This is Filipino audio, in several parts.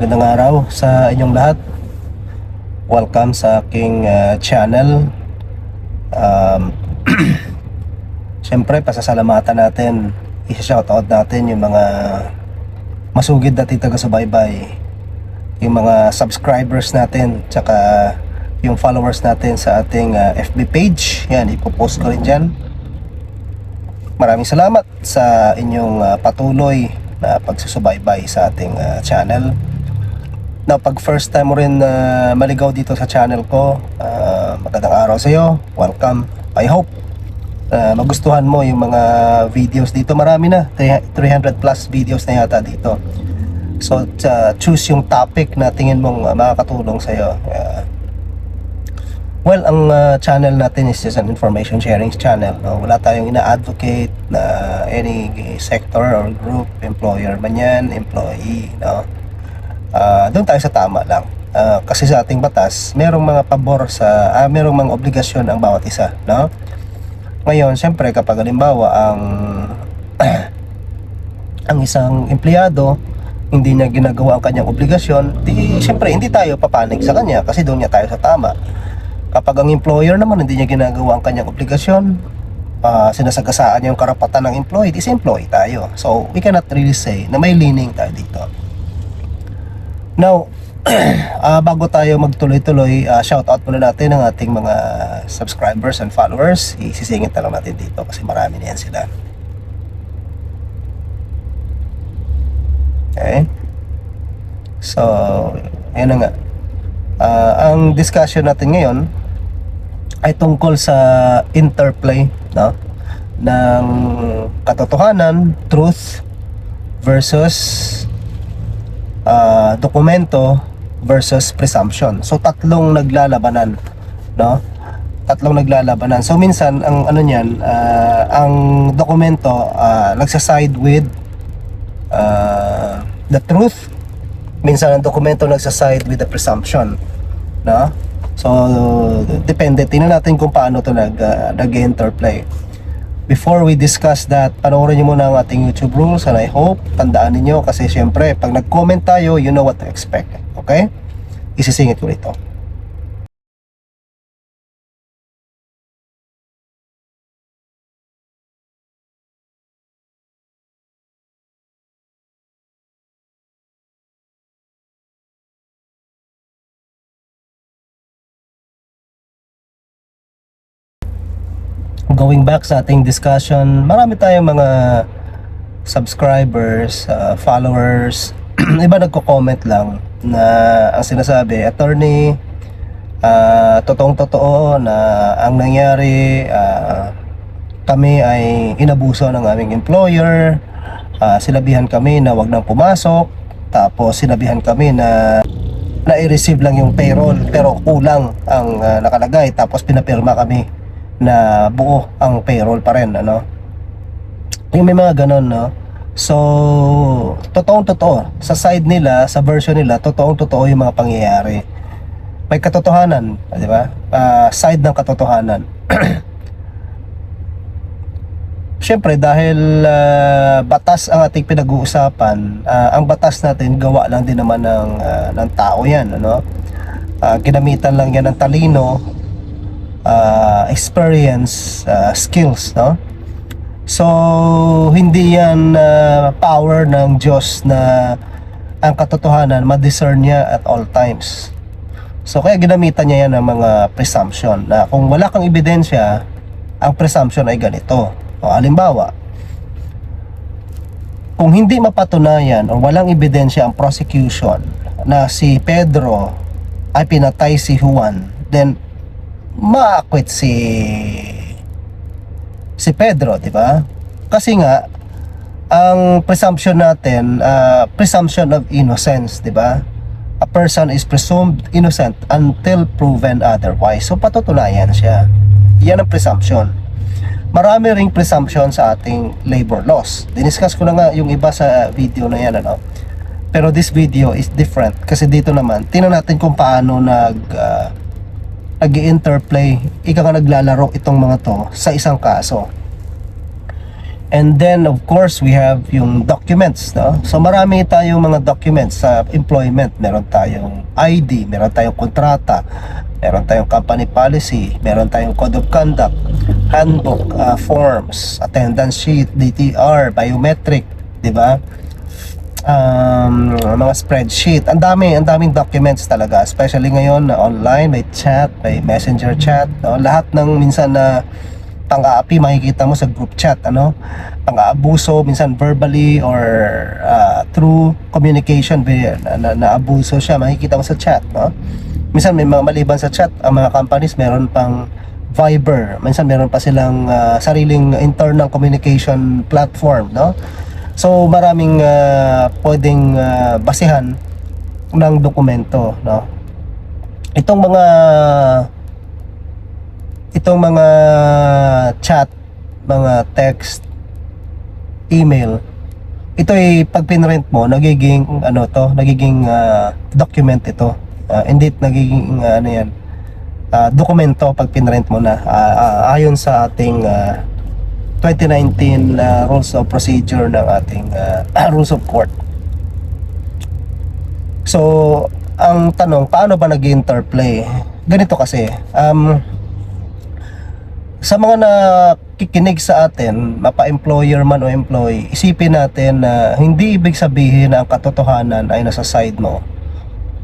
Magandang araw sa inyong lahat. Welcome sa aking uh, channel. Um, Siyempre, pasasalamatan natin, isa-shoutout natin yung mga masugid na taga-subaybay, yung mga subscribers natin, tsaka yung followers natin sa ating uh, FB page. Yan, ipopost ko rin dyan. Maraming salamat sa inyong uh, patuloy na pagsusubaybay sa ating uh, channel. Now, pag first time mo rin uh, maligaw dito sa channel ko, uh, magandang araw sa iyo. Welcome. I hope uh, magustuhan mo yung mga videos dito. Marami na, 300 plus videos na yata dito. So, uh, choose yung topic na tingin mong uh, makakatulong sa iyo. Uh, Well, ang uh, channel natin is just an information sharing channel. No? Wala tayong ina-advocate na any sector or group, employer man yan, employee. No? Uh, doon tayo sa tama lang. Uh, kasi sa ating batas, merong mga pabor sa, uh, merong mga obligasyon ang bawat isa. No? Ngayon, siyempre, kapag halimbawa ang ang isang empleyado hindi niya ginagawa ang kanyang obligasyon, di siyempre hindi tayo papanig sa kanya kasi doon niya tayo sa tama. Kapag ang employer naman hindi niya ginagawa ang kanyang obligasyon, uh, sinasagasaan niya yung karapatan ng employee, is employee tayo. So, we cannot really say na may leaning tayo dito. Now, uh, bago tayo magtuloy-tuloy, uh, shout out muna natin ang ating mga subscribers and followers. Isisingit na lang natin dito kasi marami na yan sila. Okay? So, ayan na nga. Uh, ang discussion natin ngayon ay tungkol sa interplay no ng katotohanan, truth versus uh, dokumento versus presumption. So tatlong naglalabanan, no? Tatlong naglalabanan. So minsan ang ano niyan, uh, ang dokumento uh, nagsaside with uh, the truth. Minsan ang dokumento nagsaside with the presumption, no? So, depende. Tingnan natin kung paano to nag, uh, nag-interplay. Before we discuss that, panoorin nyo muna ang ating YouTube rules and I hope, tandaan ninyo kasi syempre, pag nag-comment tayo, you know what to expect. Okay? Isisingit ko rito. Going back sa ating discussion, marami tayong mga subscribers, uh, followers, iba nagko-comment lang na ang sinasabi, attorney, uh, totoong totoo na ang nangyari, uh, kami ay inabuso ng aming employer, uh, sinabihan kami na wag nang pumasok, tapos sinabihan kami na na i-receive lang yung payroll pero kulang ang uh, nakalagay. Tapos pinapirma kami na buo ang payroll pa rin ano? Yung may mga ganon no? So totoong totoo sa side nila sa version nila totoong totoo yung mga pangyayari. May katotohanan di ba? Uh, side ng katotohanan. Siyempre dahil uh, batas ang ating pinag-uusapan, uh, ang batas natin gawa lang din naman ng uh, ng tao 'yan, ano? Uh, ginamitan lang 'yan ng talino, uh, experience, uh, skills, no? So, hindi yan uh, power ng Diyos na ang katotohanan, ma-discern niya at all times. So, kaya ginamitan niya yan ng mga presumption na kung wala kang ebidensya, ang presumption ay ganito. O, alimbawa, kung hindi mapatunayan o walang ebidensya ang prosecution na si Pedro ay pinatay si Juan, then ma-acquit si si Pedro, di ba? Kasi nga ang presumption natin, uh, presumption of innocence, di ba? A person is presumed innocent until proven otherwise. So patutunayan siya. Yan ang presumption. Marami ring presumption sa ating labor laws. Diniscuss ko na nga yung iba sa video na yan, ano? Pero this video is different kasi dito naman, tingnan natin kung paano nag uh, nag interplay ika nga naglalaro itong mga to sa isang kaso And then of course we have yung documents, no? So marami tayong mga documents sa employment. Meron tayong ID, meron tayong kontrata, meron tayong company policy, meron tayong code of conduct, handbook, uh, forms, attendance sheet, DTR, biometric, 'di ba? Um, mga spreadsheet. Ang dami, ang daming documents talaga. Especially ngayon na online, may chat, may messenger chat. No? Lahat ng minsan na pang-aapi makikita mo sa group chat, ano? Pang-aabuso, minsan verbally or uh, through communication, be- na, na, naabuso siya, makikita mo sa chat, no? Minsan may mga maliban sa chat, ang mga companies meron pang Viber. Minsan meron pa silang uh, sariling internal communication platform, no? So maraming uh, pwedeng uh, basihan ng dokumento, no? Itong mga itong mga chat, mga text, email, ito ay pag pinrint mo, nagiging ano to, nagiging uh, document ito. Uh, hindi nagiging uh, ano yan, uh, dokumento pag pinrint mo na uh, uh, ayon sa ating uh, 2019 uh, rules of procedure ng ating uh, rules of court. So, ang tanong, paano ba nag-interplay? Ganito kasi, um, sa mga nakikinig sa atin, mapa-employer man o employee, isipin natin na hindi ibig sabihin na ang katotohanan ay nasa side mo.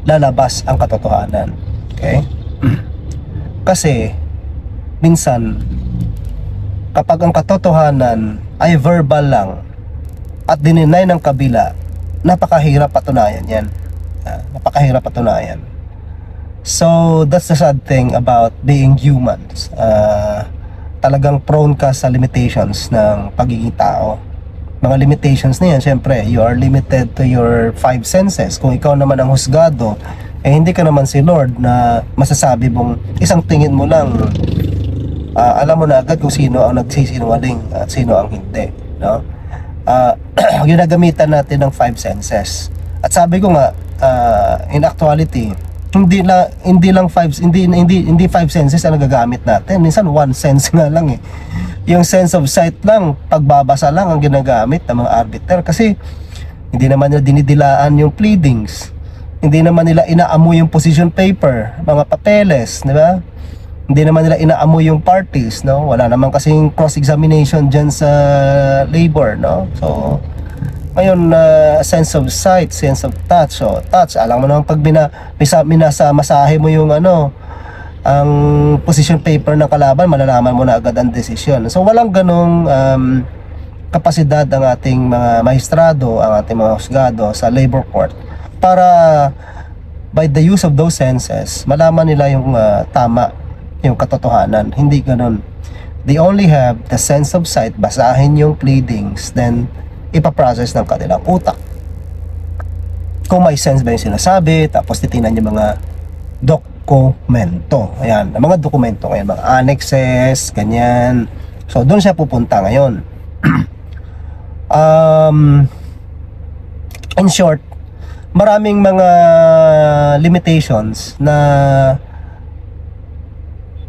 Lalabas ang katotohanan. Okay? Kasi, minsan, kapag ang katotohanan ay verbal lang at dininay ng kabila, napakahirap patunayan yan. Ah, napakahirap patunayan. So, that's the sad thing about being humans. Ah, talagang prone ka sa limitations ng pagiging tao. Mga limitations na yan, syempre, you are limited to your five senses. Kung ikaw naman ang husgado, eh hindi ka naman si Lord na masasabi mong isang tingin mo lang ah, alam mo na agad kung sino ang nagsisinungaling at sino ang hindi, no? Ah, ginagamitan natin ng five senses. At sabi ko nga, ah, in actuality, hindi na hindi lang five hindi hindi hindi five senses ang nagagamit natin. Minsan one sense nga lang eh. Yung sense of sight lang, pagbabasa lang ang ginagamit ng mga arbiter kasi hindi naman nila dinidilaan yung pleadings. Hindi naman nila inaamoy yung position paper, mga papeles, di ba? Hindi naman nila inaamoy yung parties, no? Wala naman kasing cross-examination dyan sa labor, no? So, ngayon, uh, sense of sight, sense of touch. So, touch, alam mo naman pag bina, misa, minasa, masahe mo yung ano, ang position paper ng kalaban, malalaman mo na agad ang desisyon. So, walang ganong um, kapasidad ang ating mga maestrado, ang ating mga husgado sa labor court para by the use of those senses, malaman nila yung uh, tama, yung katotohanan. Hindi ganon. They only have the sense of sight, basahin yung pleadings, then ipaprocess ng kanilang utak. Kung may sense ba yung sinasabi, tapos titingnan yung mga dokumento. Ayan, ang mga dokumento ngayon, mga annexes, ganyan. So, doon siya pupunta ngayon. um, in short, maraming mga limitations na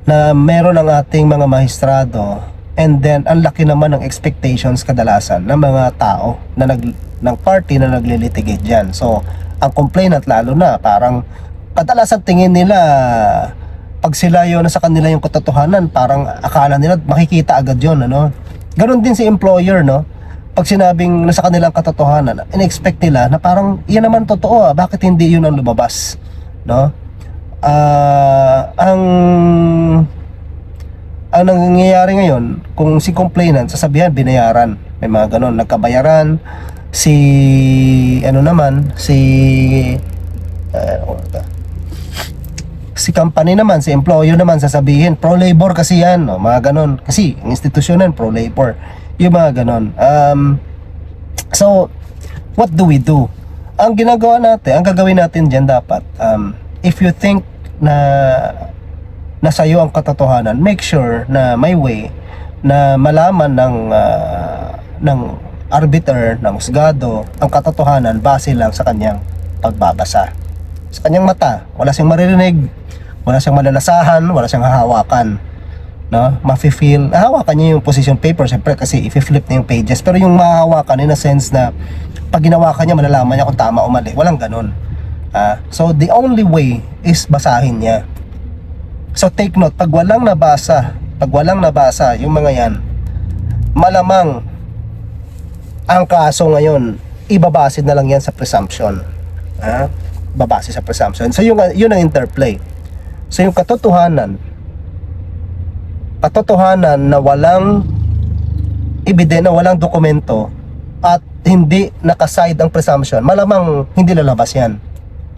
na meron ang ating mga maestrado and then ang laki naman ng expectations kadalasan ng mga tao na nag ng party na naglilitigate diyan. So, ang complainant lalo na parang kadalasan tingin nila pag sila yun sa kanila yung katotohanan, parang akala nila makikita agad yon ano. Ganon din si employer, no? Pag sinabing nasa kanilang katotohanan, in-expect nila na parang yan naman totoo, ah, bakit hindi yun ang lumabas, no? Ah, ang ang nangyayari ngayon, kung si complainant, sasabihan, binayaran. May mga ganon, nagkabayaran. Si, ano naman, si, uh, si company naman, si employer naman, sasabihin, pro-labor kasi yan, no? mga ganon. Kasi, ang institusyon pro-labor. Yung mga ganon. Um, so, what do we do? Ang ginagawa natin, ang gagawin natin dyan dapat, um, if you think na nasa iyo ang katotohanan, make sure na may way na malaman ng ah, ng arbiter, ng husgado, ang katotohanan base lang sa kanyang pagbabasa. Sa kanyang mata, wala siyang maririnig, wala siyang malalasahan, wala siyang hahawakan. no? Mafe-feel, hawakan niya yung position paper syempre kasi i-flip na yung pages. Pero yung mahahawakan in a sense na pag ginawakan niya, malalaman niya kung tama o mali. Walang ganun. Ah, so the only way is basahin niya. So take note, pag walang nabasa, pag walang nabasa, yung mga yan, malamang ang kaso ngayon, ibabasid na lang yan sa presumption. Ah, babase sa presumption. So yung, yun ang interplay. So yung katotohanan, katotohanan na walang ebidensya, na walang dokumento at hindi nakaside ang presumption, malamang hindi lalabas yan.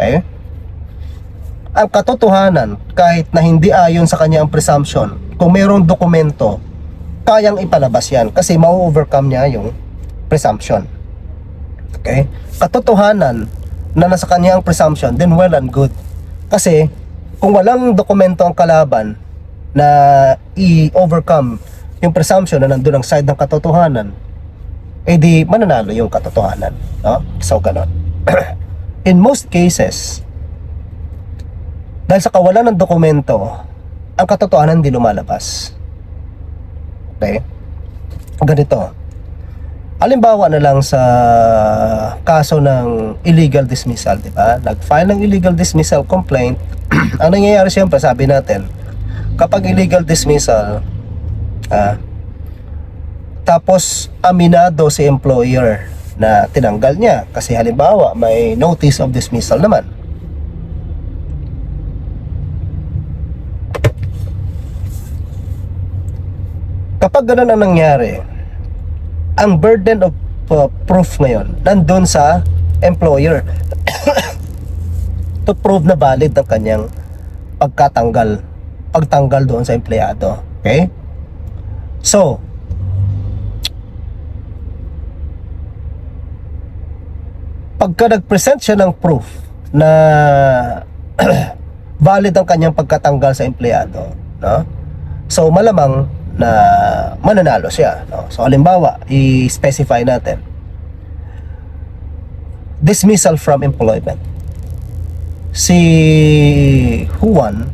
Okay? Ang katotohanan, kahit na hindi ayon sa kanya ang presumption, kung mayroong dokumento, kayang ipalabas yan kasi mau-overcome niya yung presumption. Okay? Katotohanan na nasa kanya ang presumption, then well and good. Kasi, kung walang dokumento ang kalaban na i-overcome yung presumption na nandun ang side ng katotohanan, eh di mananalo yung katotohanan. No? So, ganon. In most cases, dahil sa kawalan ng dokumento, ang katotohanan hindi lumalabas. Okay? Ganito. Halimbawa na lang sa kaso ng illegal dismissal, di ba? Nag-file ng illegal dismissal complaint. ang nangyayari siyempre, sabi natin, kapag illegal dismissal, ah, tapos aminado si employer na tinanggal niya kasi halimbawa may notice of dismissal naman. Kapag ganun ang nangyari, ang burden of uh, proof ngayon nandun sa employer to prove na valid ang kanyang pagkatanggal pagtanggal doon sa empleyado okay so pagka nag-present siya ng proof na valid ang kanyang pagkatanggal sa empleyado no so malamang na mananalo siya. No? So halimbawa, i-specify natin dismissal from employment. Si Juan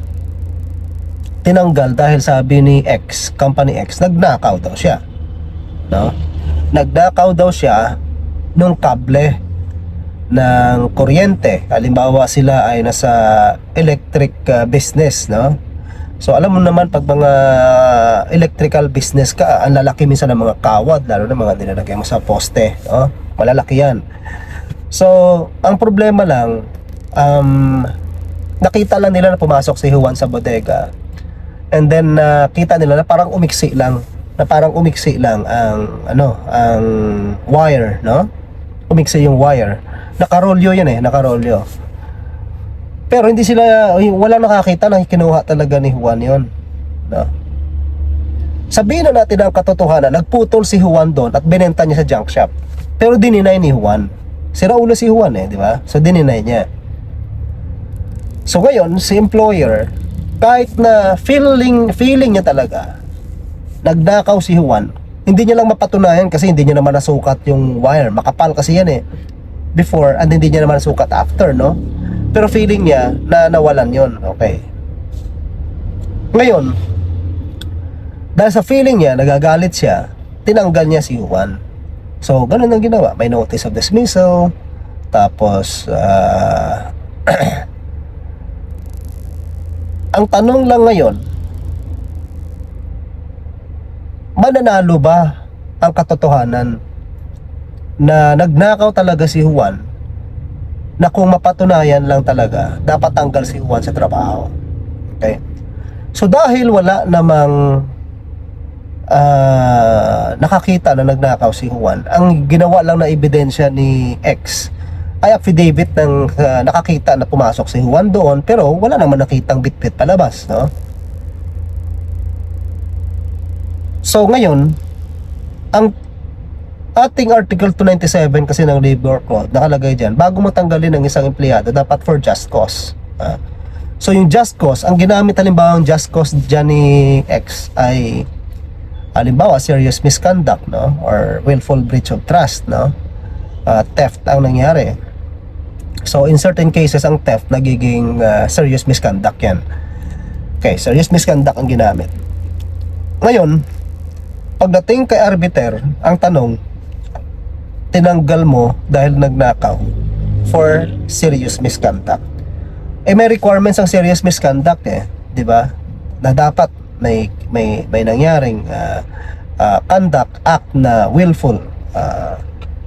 tinanggal dahil sabi ni X, company X, nagnakaw daw siya. No? Nagnakaw daw siya nung kable ng kuryente. Halimbawa sila ay nasa electric uh, business, no? So alam mo naman pag mga electrical business ka, ang lalaki minsan ng mga kawad, lalo na mga nilalagay mo sa poste, no? Malalaki yan. So, ang problema lang, um, nakita lang nila na pumasok si Juan sa bodega. And then nakita nila na parang umiksi lang, na parang umiksi lang ang ano, ang wire, no? Umiksi yung wire. Nakarolyo yan eh, nakarolyo. Pero hindi sila, wala nakakita na kinuha talaga ni Juan yon. No? Sabihin na natin ang katotohanan, nagputol si Juan doon at binenta niya sa junk shop. Pero dininay ni Juan. Sira ulo si Juan eh, di ba? So dininay niya. So ngayon, si employer, kahit na feeling, feeling niya talaga, nagnakaw si Juan, hindi niya lang mapatunayan kasi hindi niya naman nasukat yung wire. Makapal kasi yan eh. Before, and hindi niya naman nasukat after, no? Pero feeling niya na nawalan yon Okay. Ngayon, dahil sa feeling niya, nagagalit siya, tinanggal niya si Juan. So, ganun ang ginawa. May notice of dismissal, tapos, ah, ang tanong lang ngayon, mananalo ba ang katotohanan na nagnakaw talaga si Juan na kung mapatunayan lang talaga, dapat tanggal si Juan sa trabaho. Okay? So dahil wala namang ah, nakakita na nagnakaw si Juan, ang ginawa lang na ebidensya ni X ay affidavit ng ah, nakakita na pumasok si Juan doon pero wala naman nakitang bitbit palabas, no? So ngayon, ang ating Article 297 kasi ng Labor Code, nakalagay dyan, bago matanggalin ng isang empleyado, dapat for just cause. Ah. so yung just cause, ang ginamit halimbawa ang just cause dyan ni X ay halimbawa serious misconduct, no? Or willful breach of trust, no? Ah, theft ang nangyari. So in certain cases, ang theft nagiging ah, serious misconduct yan. Okay, serious misconduct ang ginamit. ngayon, pagdating kay arbiter, ang tanong, tinanggal mo dahil nagnakaw for serious misconduct. Eh may requirements ang serious misconduct eh, 'di ba? Na dapat may may may nangyaring ah, ah, conduct act na willful ah,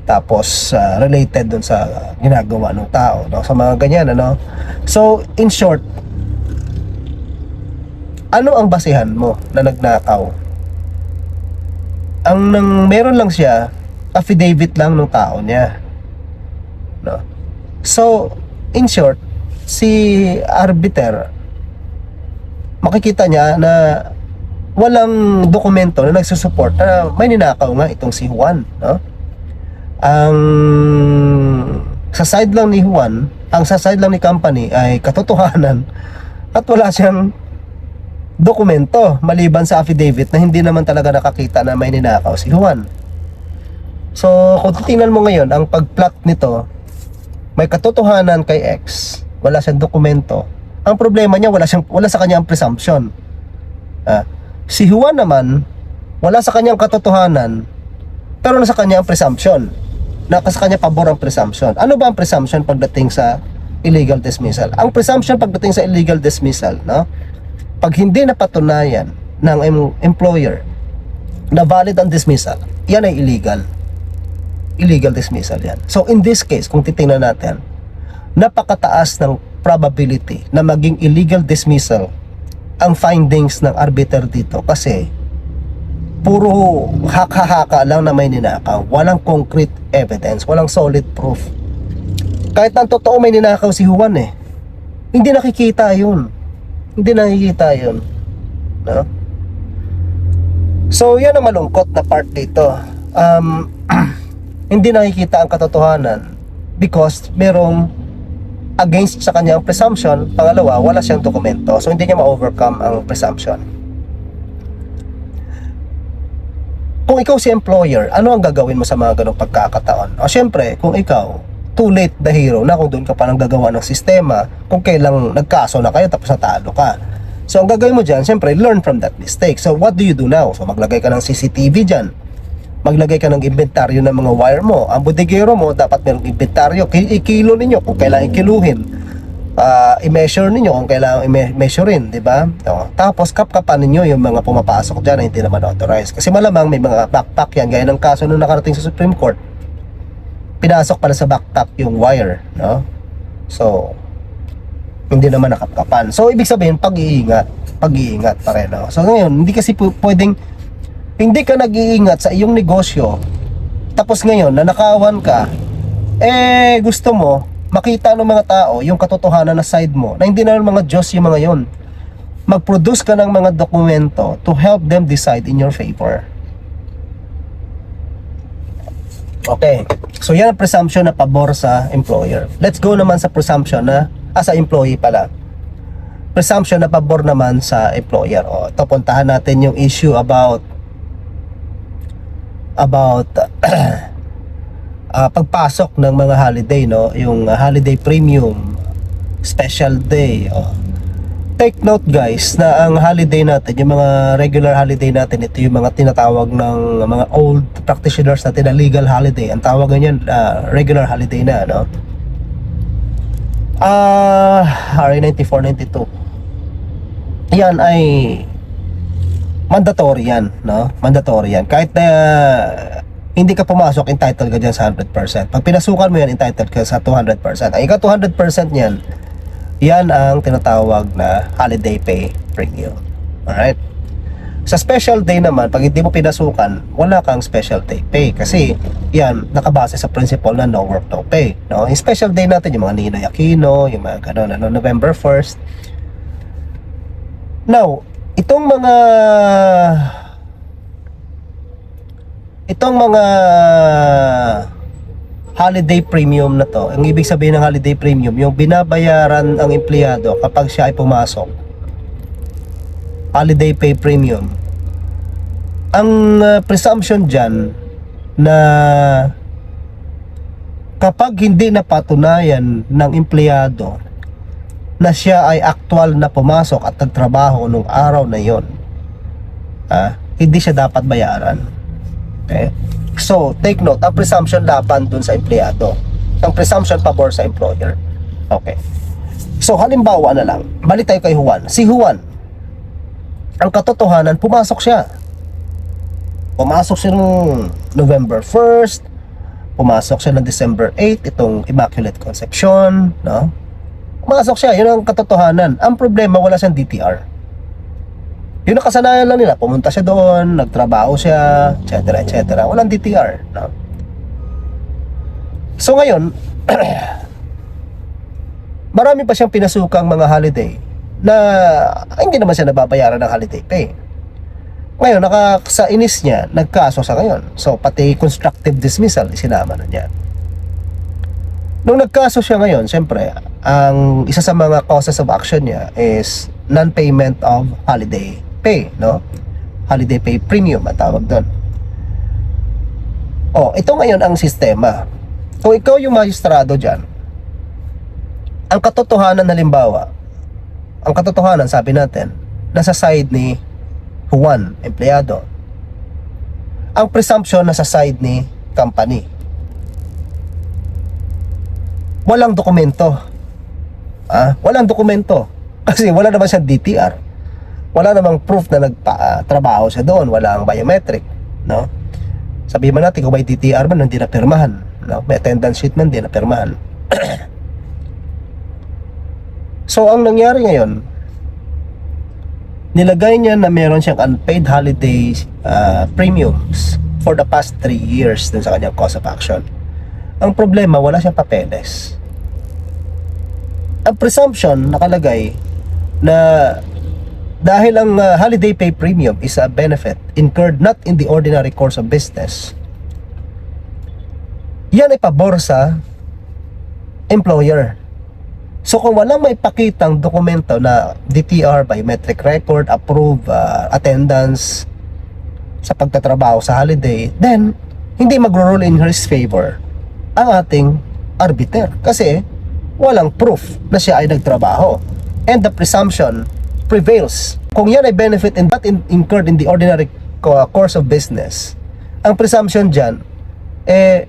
tapos ah, related dun sa ginagawa ng tao no sa mga ganyan ano so in short ano ang basihan mo na nagnakaw ang nang meron lang siya affidavit lang ng tao niya. No? So in short si arbiter makikita niya na walang dokumento na nagsusupport na may ninakaw nga itong si Juan no? Ang sa side lang ni Juan ang sa side lang ni company ay katotohanan at wala siyang dokumento maliban sa affidavit na hindi naman talaga nakakita na may ninakaw si Juan. So, kung titingnan mo ngayon, ang pag-plot nito, may katotohanan kay X, wala siyang dokumento. Ang problema niya, wala, siyang, wala sa kanya ang presumption. Ah, si Juan naman, wala sa kanyang katotohanan, pero nasa kanya ang presumption. Nasa kanya pabor ang presumption. Ano ba ang presumption pagdating sa illegal dismissal? Ang presumption pagdating sa illegal dismissal, no? pag hindi napatunayan ng em- employer na valid ang dismissal, yan ay illegal. Illegal dismissal yan. So in this case, kung titingnan natin, napakataas ng probability na maging illegal dismissal ang findings ng arbiter dito kasi puro haka-haka lang na may ninakaw. Walang concrete evidence, walang solid proof. Kahit ang totoo may ninakaw si Juan eh. Hindi nakikita yun hindi nakikita yun. No? So, yan ang malungkot na part dito. Um, hindi nakikita ang katotohanan because merong against sa kanyang presumption. Pangalawa, wala siyang dokumento. So, hindi niya ma-overcome ang presumption. Kung ikaw si employer, ano ang gagawin mo sa mga ganong pagkakataon? O syempre, kung ikaw, too late the hero na kung doon ka pa nang gagawa ng sistema kung kailang nagkaso na kayo tapos natalo ka. So ang gagawin mo dyan, syempre, learn from that mistake. So what do you do now? So maglagay ka ng CCTV dyan. Maglagay ka ng inventaryo ng mga wire mo. Ang bodegero mo, dapat merong inventaryo. Ki- Ikilo ninyo kung kailangan ikiluhin. Ah, i-measure ninyo kung kailangan i-measurein, di ba? Tapos kapkapan ninyo yung mga pumapasok dyan na hindi naman authorized. Kasi malamang may mga backpack yan, gaya ng kaso nung nakarating sa Supreme Court pinasok pala sa backpack yung wire, no? So, hindi naman nakapkapan. So, ibig sabihin, pag-iingat. Pag-iingat pa rin, no? So, ngayon, hindi kasi pwedeng, hindi ka nag-iingat sa iyong negosyo, tapos ngayon, nanakawan ka, eh, gusto mo, makita ng mga tao yung katotohanan na side mo, na hindi na mga Diyos yung mga yon. Mag-produce ka ng mga dokumento to help them decide in your favor. Okay. So yan ang presumption na pabor sa employer. Let's go naman sa presumption na ah, sa employee pala. Presumption na pabor naman sa employer. O, ito puntahan natin yung issue about about ah, pagpasok ng mga holiday no, yung ah, holiday premium, special day. O. Take note guys na ang holiday natin, yung mga regular holiday natin, ito yung mga tinatawag ng mga old practitioners natin na legal holiday. Ang tawag niyan ah, regular holiday na, no? Ah, RA 9492. Yan ay mandatory yan, no? Mandatory yan. Kahit na hindi ka pumasok, entitled ka dyan sa 100%. Pag pinasukan mo yan, entitled ka sa 200%. Ang ika 200% niyan, yan ang tinatawag na holiday pay premium. Alright? Sa special day naman, pag hindi mo pinasukan, wala kang special day pay kasi yan nakabase sa principle na no work, no pay. No? Yung special day natin, yung mga Ninoy Aquino, yung mga ganun, ano, November 1st. Now, itong mga itong mga holiday premium na to, ang ibig sabihin ng holiday premium, yung binabayaran ang empleyado kapag siya ay pumasok. Holiday pay premium. Ang uh, presumption dyan na kapag hindi napatunayan ng empleyado na siya ay aktual na pumasok at nagtrabaho nung araw na yon, ah, hindi siya dapat bayaran. Okay? So, take note, ang presumption laban dun sa empleyado. Ang presumption pabor sa employer. Okay. So, halimbawa na lang, balik tayo kay Juan. Si Juan, ang katotohanan, pumasok siya. Pumasok siya noong November 1st, pumasok siya ng December 8, itong Immaculate Conception, no? Pumasok siya, yun ang katotohanan. Ang problema, wala siyang DTR. Yun ang kasanayan lang nila. Pumunta siya doon, nagtrabaho siya, etc. etc. Walang DTR. No? So ngayon, marami pa siyang pinasukang mga holiday na hindi naman siya nababayaran ng holiday pay. Ngayon, naka, sa inis niya, nagkaso sa ngayon. So, pati constructive dismissal, isinama na niya. Nung nagkaso siya ngayon, siyempre, ang isa sa mga causes of action niya is non-payment of holiday pay, no? Holiday pay premium, ang tawag doon. Oh, ito ngayon ang sistema. Kung ikaw yung magistrado dyan, ang katotohanan halimbawa, ang katotohanan sabi natin, nasa side ni Juan, empleyado. Ang presumption nasa side ni company. Walang dokumento. Ah, walang dokumento. Kasi wala naman siyang DTR. Wala namang proof na nagpa-trabaho siya doon. Wala ang biometric. No? Sabihin man natin kung may DTR man, hindi na pirmahan. No? May attendance sheet man, hindi na pirmahan. so, ang nangyari ngayon, nilagay niya na meron siyang unpaid holiday uh, premiums for the past 3 years dun sa kanyang cause of action. Ang problema, wala siyang papeles. Ang presumption nakalagay na dahil ang uh, holiday pay premium is a benefit incurred not in the ordinary course of business, yan ay pabor sa employer. So kung walang may pakitang dokumento na DTR, biometric record, approve, uh, attendance sa pagtatrabaho sa holiday, then hindi magro-rule in his favor ang ating arbiter kasi walang proof na siya ay nagtrabaho. And the presumption prevails. Kung yan ay benefit and not in- incurred in the ordinary co- course of business, ang presumption dyan, eh,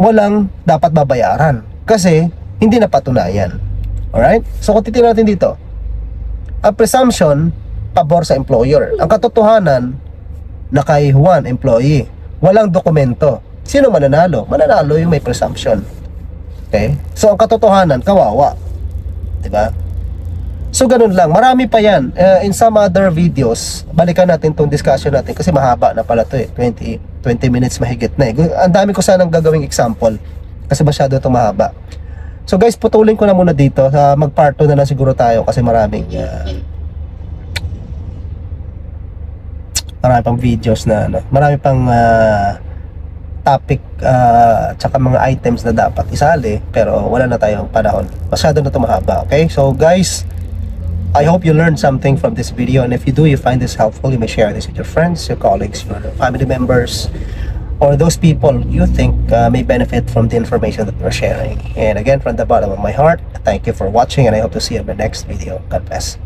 walang dapat babayaran. Kasi, hindi na patunayan. Alright? So, kung titignan natin dito, ang presumption, pabor sa employer. Ang katotohanan, na kay Juan, employee, walang dokumento. Sino mananalo? Mananalo yung may presumption. Okay? So, ang katotohanan, kawawa. Diba? So, ganun lang. Marami pa yan. Uh, in some other videos, balikan natin tong discussion natin kasi mahaba na pala to eh. 20, 20 minutes mahigit na eh. Ang dami ko sanang gagawing example kasi masyado itong mahaba. So guys, putulin ko na muna dito. Uh, mag-part 2 na lang siguro tayo kasi maraming uh, marami pang videos na ano, marami pang uh, topic uh, tsaka mga items na dapat isali pero wala na tayong panahon. Masyado na ito mahaba. Okay? So guys, I hope you learned something from this video and if you do, you find this helpful, you may share this with your friends, your colleagues, your family members, or those people you think uh, may benefit from the information that we're sharing. And again, from the bottom of my heart, thank you for watching and I hope to see you in the next video. God bless.